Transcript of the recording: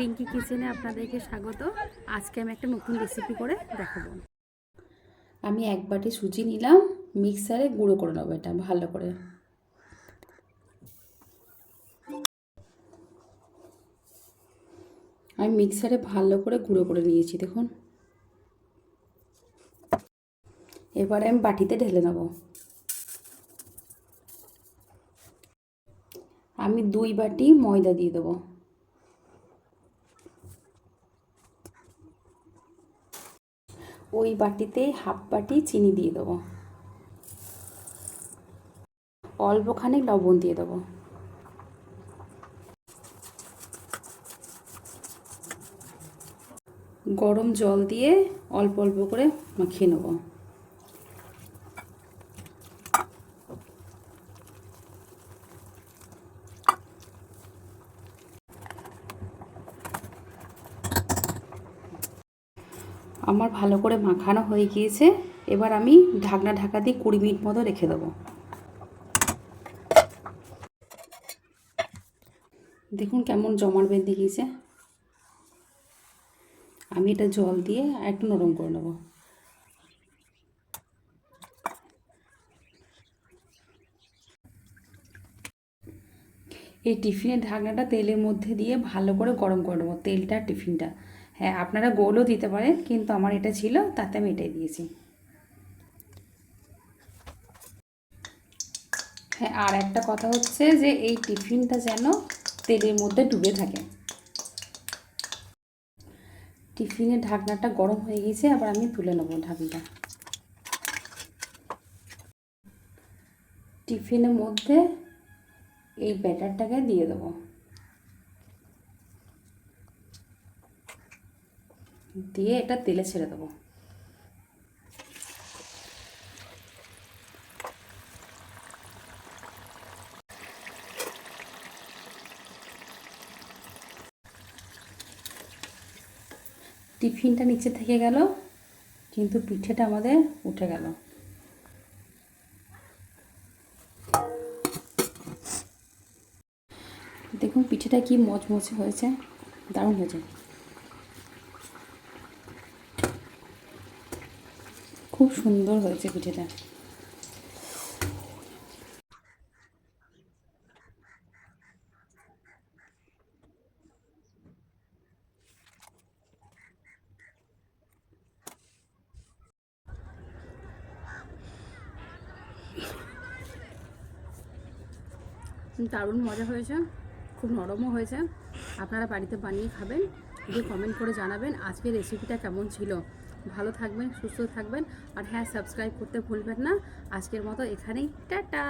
রিঙ্কি কিচেনে আপনাদেরকে স্বাগত। আজকে আমি একটা নতুন রেসিপি করে দেখাবো। আমি এক বাটি সুজি নিলাম, মিক্সারে গুঁড়ো করে নেব এটা ভালো করে। আমি মিক্সারে ভালো করে গুঁড়ো করে নিয়েছি, দেখুন। এবারে আমি বাটিতে ঢেলে নেব। আমি দুই বাটি ময়দা দিয়ে দেবো। ওই বাটিতে হাফ বাটি চিনি দিয়ে দেবো। অল্পখানি লবণ দিয়ে দেবো। গরম জল দিয়ে অল্প অল্প করে মাখিয়ে নেব। আমার ভালো করে মাখানো হয়ে গিয়েছে, এবার আমি ঢাকনা ঢাকা দিয়ে কুড়ি মিনিট মতো রেখে দেবো। দেখুন কেমন জমার বেঁধে গিয়েছে। আমি এটা জল দিয়ে একটু নরম করে নেব। এই টিফিনের ঢাকনাটা তেলের মধ্যে দিয়ে ভালো করে গরম করে নেব, তেলটা টিফিনটা। হ্যাঁ আপনারা গোলও দিতে পারেন, কিন্তু আমার এটা ছিল, তাতে আমি এটাই দিয়েছি। হ্যাঁ আর একটা কথা হচ্ছে যে, এই টিফিনটা যেন তেলের মধ্যে ডুবে থাকে। টিফিনের ঢাকনাটা গরম হয়ে গেছে আবার আমি তুলে নেব ঢাকনাটা। টিফিনের মধ্যে এই ব্যাটারটাকে দিয়ে দেবো। দিয়ে এটা তেলে ছেড়ে দেবো। টিফিনটা নিচে থেকে গেল, কিন্তু পিঠেটা আমাদের উঠে গেল। দেখুন, পিঠেটা কি মচমচে হয়েছে, দারুণ হয়েছে। খুব সুন্দর হয়েছে পিঠেটা। দারুণ মজা হয়েছে, খুব নরমও হয়েছে। আপনারা বাড়িতে বানিয়ে খাবেন দিয়ে কমেন্ট করে জানাবেন আজকের রেসিপিটা কেমন ছিল। ভালো থাকবেন সুস্থ থাকবেন। আর হ্যাঁ সাবস্ক্রাইব করতে ভুলবেন না। আজকের মতো এখানেই। টাটা!